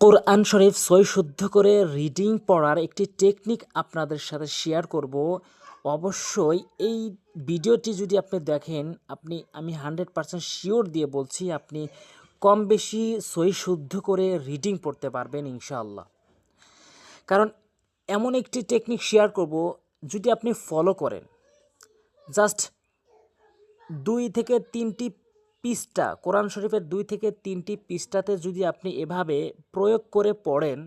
কোরআন শরীফ সই শুদ্ধ করে রিডিং পড়ার একটি টেকনিক আপনাদের সাথে শেয়ার করব। অবশ্যই এই ভিডিওটি যদি আপনি দেখেন, আপনি, আমি হান্ড্রেড পারসেন্ট শিওর দিয়ে বলছি, আপনি কম বেশি সই শুদ্ধ করে রিডিং পড়তে পারবেন ইনশাআল্লাহ। কারণ এমন একটি টেকনিক শেয়ার করব, যদি আপনি ফলো করেন জাস্ট দুই থেকে তিনটি পৃষ্ঠা, কোরআন শরীফের দুই থেকে তিনটি পৃষ্ঠাতে যদি আপনি এভাবে প্রয়োগ করে পড়েন,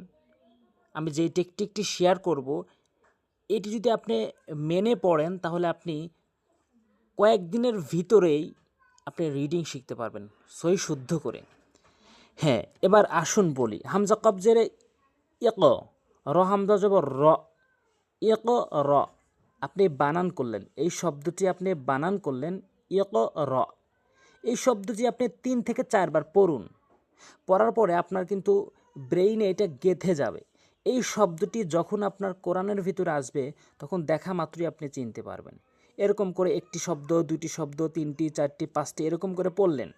আমি যেই টেকটিকটি শেয়ার করব, এটি যদি আপনি মেনে পড়েন, তাহলে আপনি কয়েকদিনের ভিতরেই আপনি রিডিং শিখতে পারবেন, সই শুদ্ধ করে। হ্যাঁ এবার আসুন বলি, হামজা কবজের ইক, র হামজা জব র, ইক, র, আপনি বানান করলেন, এই শব্দটি আপনি বানান করলেন, ইক, র। এই শব্দটি আপনি তিন থেকে চারবার পড়ুন। পড়ার পরে আপনার কিন্তু ব্রেইনে এটা গেঁথে যাবে। এই শব্দটি যখন আপনার কোরআনের ভিতরে আসবে, তখন দেখা মাত্রই আপনি চিনতে পারবেন। এরকম করে একটি শব্দ দুটি শব্দ, তিনটি, চারটি, পাঁচটি এরকম করে পড়লেন।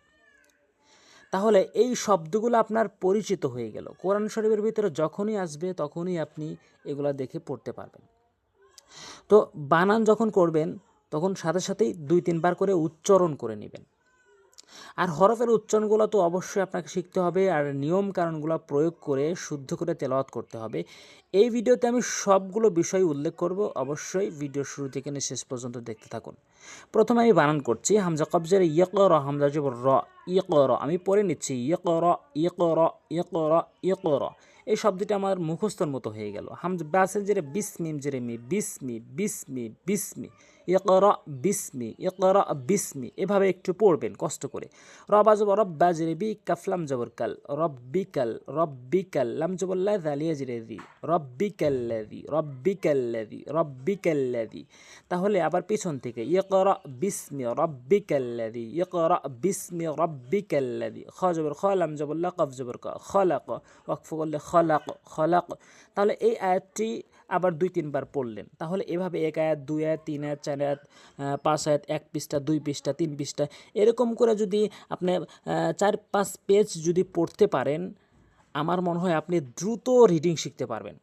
তাহলে এই শব্দগুলো আপনার পরিচিত হয়ে গেল। কোরআন শরীফের ভিতরে যখনই আসবে, তখনই আপনি এগুলো দেখে পড়তে পারবেন। তো বানান যখন করবেন, তখন সাথে সাথেই দুই তিনবার করে উচ্চারণ করে নেবেন। আর হরফের উচ্চারণগুলো তো অবশ্যই আপনাকে শিখতে হবে আর নিয়ম কারণগুলো প্রয়োগ করে শুদ্ধ করে তেলাওয়াত করতে হবে। এই ভিডিওতে আমি সবগুলো বিষয় উল্লেখ করব। অবশ্যই ভিডিও শুরু থেকে শেষ পর্যন্ত দেখতে থাকুন। প্রথমে আমি বানান করছি। হামজা কবজের ইয়ক র হামজা জব র ইয়ক র আমি পড়ে নিচ্ছি ইয়ক র ইয়ক র ইয়ক র এই শব্দটি আমার মুখস্থর মতো হয়ে গেল। হামজ বাসের জেরে বিসমিম, জেরে মি, বিসমি বিসমি বিসমি। ইকরা বিসমি ইকরা, বিসমি। এভাবে একটু পড়বেন, কষ্ট করে। রবা জব রব্বা জেরে বি কাফলাম জবর, কাল। রব্বিকাল রব্বিকাল লাম জবল্লা দালিয়া জেরে দি রব্বিকাল্লাদি রব্বিকাল্লাদি রব্বিকাল্লাদি তাহলে আবার পিছন থেকে, ইকরা, বিসমি রব্বিকাল্লাদি ইকরা, বিসমি রব্বিকাল্লাদি খ জবর খ লাম জবল্লা কফ জবর ক খলাক ওয়াকফ করলে খলাক খলাক তাহলে এই আয়াতটি আবার দুই, তিনবার পড়লেন। তাহলে এভাবে এক আয়াত, দুই আয়াত, তিন আয়াত, চার আয়াত পাঁচ আয়াত, এক পৃষ্ঠা, দুই পৃষ্ঠা, তিন পৃষ্ঠা, এরকম করে যদি আপনি চার, পাঁচ পেজ যদি পড়তে পারেন, আমার মনে হয় আপনি দ্রুত রিডিং শিখতে পারবেন।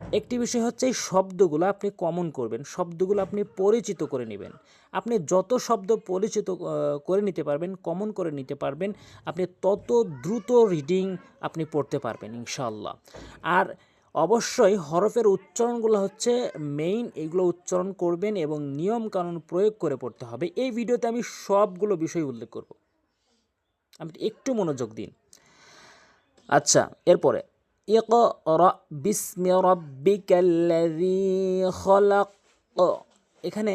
একটি বিষয় হচ্ছে এই শব্দগুলো আপনি কমন করবেন, শব্দগুলো আপনি পরিচিত করে নেবেন। আপনি যত শব্দ পরিচিত করে নিতে পারবেন কমন করে নিতে পারবেন, আপনি তত দ্রুত রিডিং আপনি পড়তে পারবেন ইনশাল্লাহ আর অবশ্যই হরফের উচ্চারণগুলো হচ্ছে মেইন এগুলো উচ্চারণ করবেন এবং নিয়ম কানুন প্রয়োগ করে পড়তে হবে। এই ভিডিওতে আমি সবগুলো বিষয় উল্লেখ করব। আপনি একটু মনোযোগ দিন। আচ্ছা এরপরে। ইকরা বিসমি রাব্বিকাল্লাযী খলাক। এখানে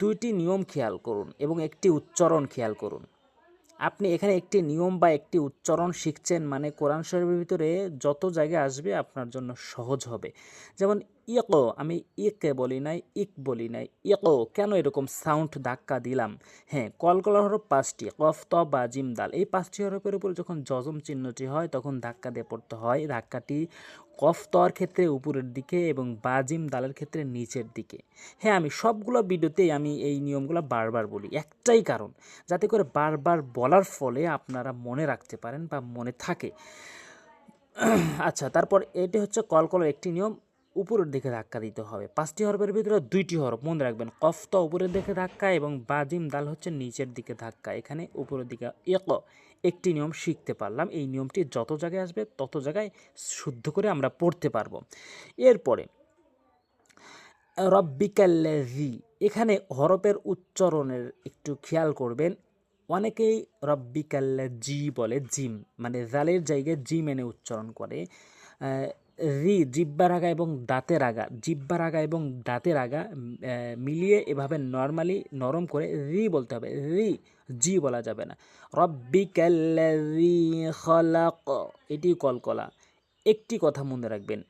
দুইটি নিয়ম খেয়াল করুন এবং একটি উচ্চারণ খেয়াল করুন। আপনি এখানে একটি নিয়ম বা একটি উচ্চারণ শিখছেন মানে কোরআন শরীফের ভিতরে যত জায়গায় আসবে আপনার জন্য সহজ হবে। যেমন ইক আমি ইকে বলি নাই, ইক বলি নাই। ইক কেন এরকম সাউন্ড ধাক্কা দিলাম? হ্যাঁ কলকলা হরফ পাঁচটি, কফ, ত, বা, জিম, দাল। এই পাঁচটি হরফের উপর যখন যজম চিহ্নটি হয়, তখন ধাক্কা দিয়ে পড়তে হয়। ধাক্কাটি কফ, তর ক্ষেত্রে উপরের দিকে এবং বাজিম দালের ক্ষেত্রে নিচের দিকে। হ্যাঁ আমি সবগুলো ভিডিওতেই আমি এই নিয়মগুলো বারবার বলি। একটাই কারণ, যাতে করে বারবার বলার ফলে আপনারা মনে রাখতে পারেন বা মনে থাকে। আচ্ছা তারপর এটি হচ্ছে কলকলের একটি নিয়ম। উপরের দিকে ধাক্কা দিতে হবে। পাঁচটি হরফের ভিতরে দুইটি হরফ, মনে রাখবেন। কফত উপরের দিকে ধাক্কা এবং বাজিম দাল হচ্ছে নিচের দিকে ধাক্কা। এখানে উপরের দিকে এক একটি নিয়ম শিখতে পারলাম। এই নিয়মটি যত জায়গায় আসবে, তত জায়গায় শুদ্ধ করে আমরা পড়তে পারব। এরপরে রব্বিকাল্লাজি এখানে হরফের উচ্চারণের একটু খেয়াল করবেন। অনেকেই রব্বিকাল্লা জি বলে জিম মানে জালের জায়গায় জিম এনে উচ্চারণ করে। রি জিব্বার আগা এবং দাঁতের আগা জিব্বার আগা এবং দাঁতের আগা মিলিয়ে এভাবে নর্মালি নরম করে রি বলতে হবে। রি, জি বলা যাবে না। রব্বিকাল্লাজি খলাক, এটি কলকলা। একটি কথা মনে রাখবেন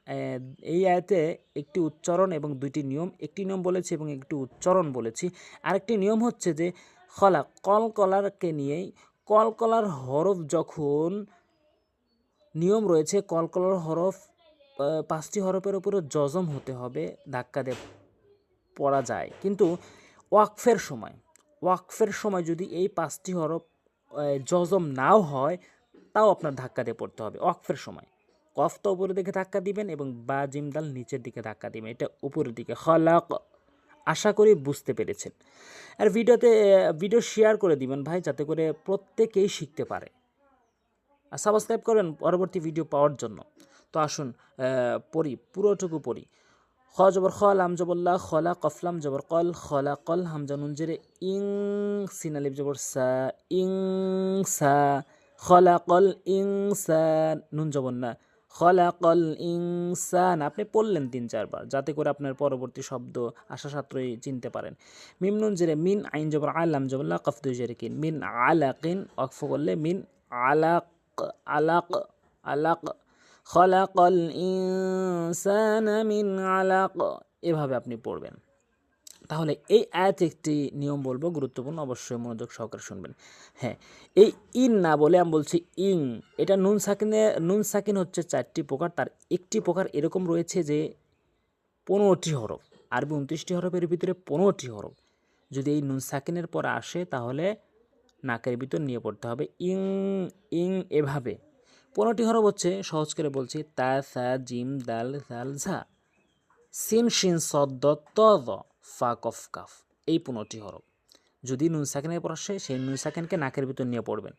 এই আয়াতে একটি উচ্চারণ এবং দুইটি নিয়ম, একটি নিয়ম বলেছি এবং একটি উচ্চারণ বলেছি। আরেকটি নিয়ম হচ্ছে যে, খলা কলকলারকে নিয়েই, কলকলার হরফ যখন নিয়ম রয়েছে, কলকলার হরফ পাঁচটি হরফের উপরে জজম হতে হবে, ধাক্কা দিয়ে পড়া যায়। কিন্তু ওয়াকফের সময় ওয়াকফের সময় যদি এই পাঁচটি হরফ জজম নাও হয়, তাও আপনার ধাক্কা দিয়ে পড়তে হবে, ওয়াকফের সময়। কফটা উপরের দিকে ধাক্কা দিবেন এবং বা জিম দাল নিচের দিকে ধাক্কা দিবেন, এটা উপরের দিকে। হলাক আশা করি বুঝতে পেরেছেন। আর ভিডিওতে, ভিডিও শেয়ার করে দিবেন ভাই, যাতে করে প্রত্যেকেই শিখতে পারে। আর সাবস্ক্রাইব করেন পরবর্তী ভিডিও পাওয়ার জন্য। তো আসুন পড়ি, পুরোটুকু পড়ি। খ জবর খ, লাম জবল্লা খলা কফলাম জবর কল খলা কল হামজা নুন জেরে, ইং সিনালিব জবর সা, ইং, সা খলা কল, ইং, সা, নুন জবর না খলা কল ইনসান আপনি পড়লেন তিন চারবার যাতে করে আপনার পরবর্তী শব্দ আশা সাত্রই চিনতে পারেন। মিম নুন জেরে, মিন, আইন জবর আলাম জবল্লা কফ দুই জেরে কিন, মিন, আলাকিন, অক্ফ করলে মিন, আলাক আলাক আলাক খলাকল ইনসান মিন আলাক। এভাবে আপনি পড়বেন। তাহলে এই আয়াত একটি নিয়ম বলব, গুরুত্বপূর্ণ, অবশ্যই মনোযোগ সহকারে শুনবেন। হ্যাঁ এই ইন না বলে আমি বলছি ইং, এটা নুন সাকিনে, নুন সাকিন হচ্ছে চারটি প্রকার, তার একটি প্রকার এরকম রয়েছে যে পনেরোটি হরফ, আরবি উনত্রিশটি হরফের ভিতরে পনেরোটি হরফ। যদি এই নুন সাকিনের পর আসে, তাহলে নাকের ভিতর নিয়ে পড়তে হবে ইং ইং এভাবে। পনেরোটি হরব হচ্ছে, সহজ করে বলছি, তা, সা, জিম, দাল দাল ঝা। সিন শিন সদ্দ ত ফা, কফ, কাফ, এই পনেরোটি হরব যদি নুন সাকেনের পর আসে সেই নুন সাকেনকে নাকের ভিতর নিয়ে পড়বেন।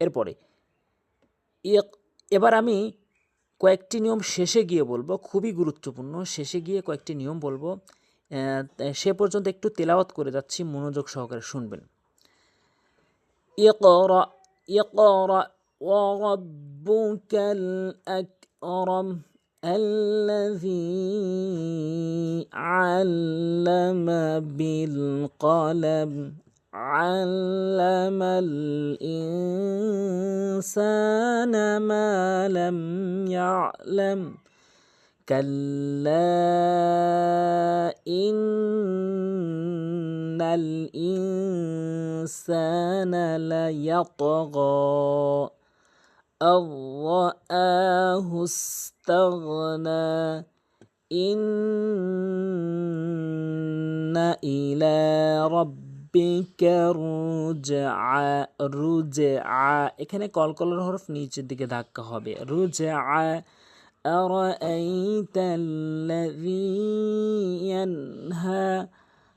এরপরে ইয়ে, এবার আমি কয়েকটি নিয়ম শেষে গিয়ে বলব, খুবই গুরুত্বপূর্ণ। শেষে গিয়ে কয়েকটি নিয়ম বলব সে পর্যন্ত একটু তেলাওয়াত করে যাচ্ছি, মনোযোগ সহকারে শুনবেন। ইয়ে, ইকরা ইকরা ইয়ে, وربك الأكرم الذي علم بالقلم علم الإنسان ما لم يعلم. كلا إن الإنسان ليطغى أن رآه استغنى إن إلى ربك رجعا رجعا এখানে কলকলার হরফ নিচের দিকে ধাক্কা হবে রুজআ أرأيت الذي ينهى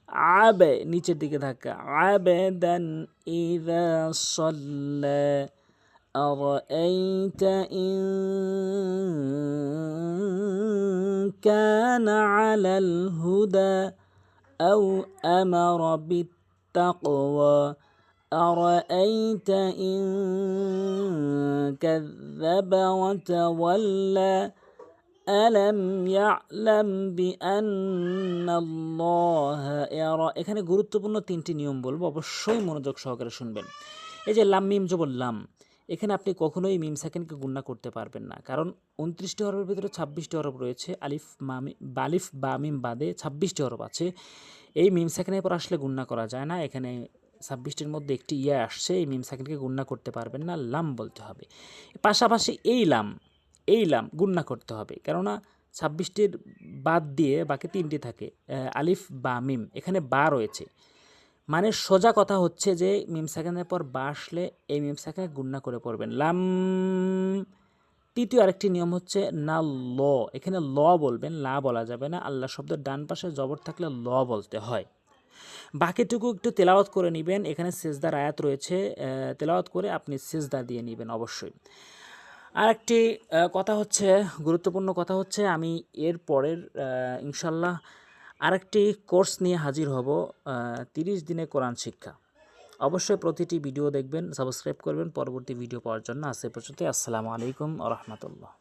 عب নিচের দিকে ধাক্কা عبدا إذا صلى أرأيت إن كان على الهدى أو أمر بالتقوى أرأيت إن كذب وتولى ألم يعلم بأن الله يرى এখানে গুরুত্বপূর্ণ তিনটি নিয়ম বলবো অবশ্যই মনোযোগ সহকারে শুনবেন এই যে লাম মিম জবর লাম এখানে আপনি কখনোই মিম সেকেন্ডকে গুণনা করতে পারবেন না। কারণ উনত্রিশটি হরফের ভিতরে ছাব্বিশটি হরফ রয়েছে। আলিফ মামি বালিফ বা মিম বাদে ছাব্বিশটি হরফ আছে। এই মিম সেকেন্ডের পর আসলে গুণনা করা যায় না। এখানে ছাব্বিশটির মধ্যে একটি ইয়ে আসছে। এই মিম সেকেন্ডকে গুণনা করতে পারবেন না। লাম বলতে হবে। পাশাপাশি এই লাম এই লাম গুণনা করতে হবে। কেননা ছাব্বিশটির বাদ দিয়ে বাকি তিনটি থাকে। আলিফ বা মিম। এখানে বা রয়েছে। মানে সোজা কথা হচ্ছে যে মিম সেকেন্ডের পর বা আসলে এই মিম সেকেন্ড গুণনা করে পড়বেন। লাম তৃতীয় আরেকটি নিয়ম হচ্ছে না ল। এখানে ল বলবেন, লা বলা যাবে না। আল্লাহ শব্দের ডান পাশে জবর থাকলে ল বলতে হয়। বাকিটুকু একটু তেলাওয়াত করে নেবেন। এখানে সেজদার আয়াত রয়েছে তেলাওয়াত করে আপনি সেজদা দিয়ে নেবেন অবশ্যই। আরেকটি কথা হচ্ছে, গুরুত্বপূর্ণ কথা হচ্ছে, আমি এর পরের ইনশাল্লাহ আরেকটি কোর্স নিয়ে হাজির হব তিরিশ দিনে কোরআন শিক্ষা। অবশ্যই প্রতিটি ভিডিও দেখবেন, সাবস্ক্রাইব করবেন, পরবর্তী ভিডিও পাওয়ার জন্য আসে পর্যন্ত আসসালামু আলাইকুম রহমতুল্লাহ।